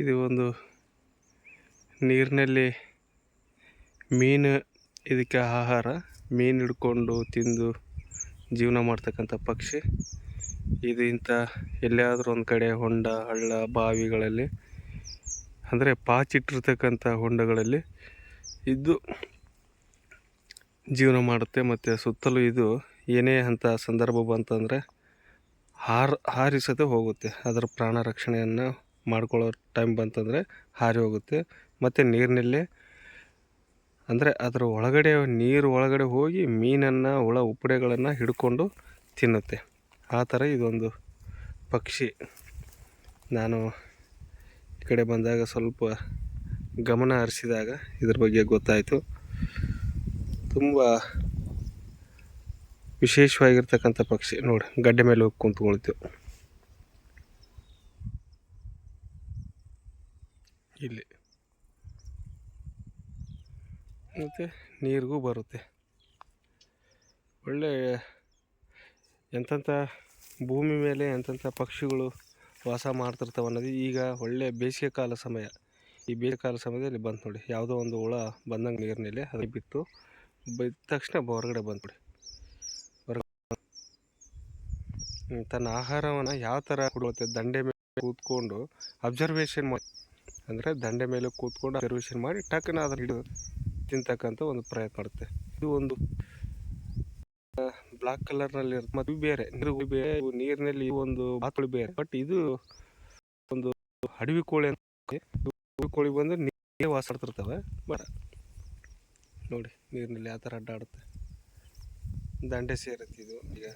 ಇದು ಒಂದು ನೀರಿನಲ್ಲಿ ಮೀನು ಇದಕ್ಕೆ ಆಹಾರ. ಮೀನು ಹಿಡ್ಕೊಂಡು ತಿಂದು ಜೀವನ ಮಾಡ್ತಕ್ಕಂಥ ಪಕ್ಷಿ. ಇದು ಇಂಥ ಎಲ್ಲಿಯಾದರೂ ಒಂದು ಕಡೆ ಹೊಂಡ, ಹಳ್ಳ, ಬಾವಿಗಳಲ್ಲಿ, ಅಂದರೆ ಪಾಚಿಟ್ಟಿರ್ತಕ್ಕಂಥ ಹೊಂಡಗಳಲ್ಲಿ ಇದ್ದು ಜೀವನ ಮಾಡುತ್ತೆ. ಮತ್ತು ಸುತ್ತಲೂ ಇದು ಏನೇ ಅಂಥ ಸಂದರ್ಭ ಬಂತಂದರೆ ಹಾರ್, ಹಾರಿಸದೆ ಹೋಗುತ್ತೆ. ಅದರ ಪ್ರಾಣ ರಕ್ಷಣೆಯನ್ನು ಮಾಡ್ಕೊಳ್ಳೋ ಟೈಮ್ ಬಂತಂದರೆ ಹಾರಿ ಹೋಗುತ್ತೆ. ಮತ್ತು ನೀರಿನಲ್ಲಿ ಅಂದರೆ ಅದರ ಒಳಗಡೆ ನೀರು ಒಳಗಡೆ ಹೋಗಿ ಮೀನನ್ನು, ಹುಳ ಉಪ್ಪಡೆಗಳನ್ನು ಹಿಡ್ಕೊಂಡು ತಿನ್ನುತ್ತೆ. ಆ ಥರ ಇದೊಂದು ಪಕ್ಷಿ. ನಾನು ಈ ಕಡೆ ಬಂದಾಗ ಸ್ವಲ್ಪ ಗಮನ ಹರಿಸಿದಾಗ ಇದ್ರ ಬಗ್ಗೆ ಗೊತ್ತಾಯಿತು. ತುಂಬ ವಿಶೇಷವಾಗಿರ್ತಕ್ಕಂಥ ಪಕ್ಷಿ. ನೋಡಿ, ಗಡ್ಡೆ ಮೇಲೆ ಹೋಗಿ ಕುಂತ್ಕೊಳ್ತು ಇಲ್ಲಿ. ಮತ್ತು ನೀರಿಗೂ ಬರುತ್ತೆ. ಒಳ್ಳೆ ಎಂಥ ಭೂಮಿ ಮೇಲೆ ಎಂಥ ಪಕ್ಷಿಗಳು ವಾಸ ಮಾಡ್ತಿರ್ತಾವೆ ಅನ್ನೋದು ಈಗ ಒಳ್ಳೆ ಬೇಸಿಗೆ ಕಾಲ ಸಮಯ. ಈ ಬೇಸಿಗೆ ಕಾಲ ಸಮಯದಲ್ಲಿ ಬಂತು ನೋಡಿ. ಯಾವುದೋ ಒಂದು ಹುಳ ಬಂದಂಗೆ ನೀರಿನಲ್ಲಿ ಅದು ಬಿತ್ತು ಬಿದ್ದ ತಕ್ಷಣ ಹೊರಗಡೆ ಬಂದ್ಬಿಡಿ ನೋಡಿ. ತನ್ನ ಆಹಾರವನ್ನು ಯಾವ ಥರ ಕೊಡುತ್ತೆ, ದಂಡೆ ಮೇಲೆ ಕೂತ್ಕೊಂಡು ಅಬ್ಸರ್ವೇಷನ್ ಮಾಡಿ. ಅಂದರೆ ದಂಡೆ ಮೇಲೆ ಕೂತ್ಕೊಂಡು ಅಬ್ಸರ್ವೇಷನ್ ಮಾಡಿ ಟಕ್ಕನ ಅದನ್ನು ಹಿಡಿದು ತಿಂತಕ್ಕಂಥ ಒಂದು ಪ್ರಯತ್ನ ಮಾಡುತ್ತೆ. ಇದು ಒಂದು ಬ್ಲಾಕ್ ಕಲರ್ನಲ್ಲಿ ಮತ್ತು ಬೇರೆ, ನೀರು ಬೇರೆ ನೀರಿನಲ್ಲಿ ಒಂದು ಬಾತುಳಿ ಬೇರೆ. ಬಟ್ ಇದು ಒಂದು ಅಡವಿ ಕೋಳಿ ಅಂತ ಕೋಳಿ ಬಂದು ನೀರೇ ವಾಸಾಡ್ತಿರ್ತವೆ ಬರ ನೋಡಿ, ನೀರಿನಲ್ಲಿ ಯಾವ ಥರ ಅಡ್ಡಾಡುತ್ತೆ. ದಂಡೆ ಸೇರುತ್ತೆ ಇದು. ಈಗ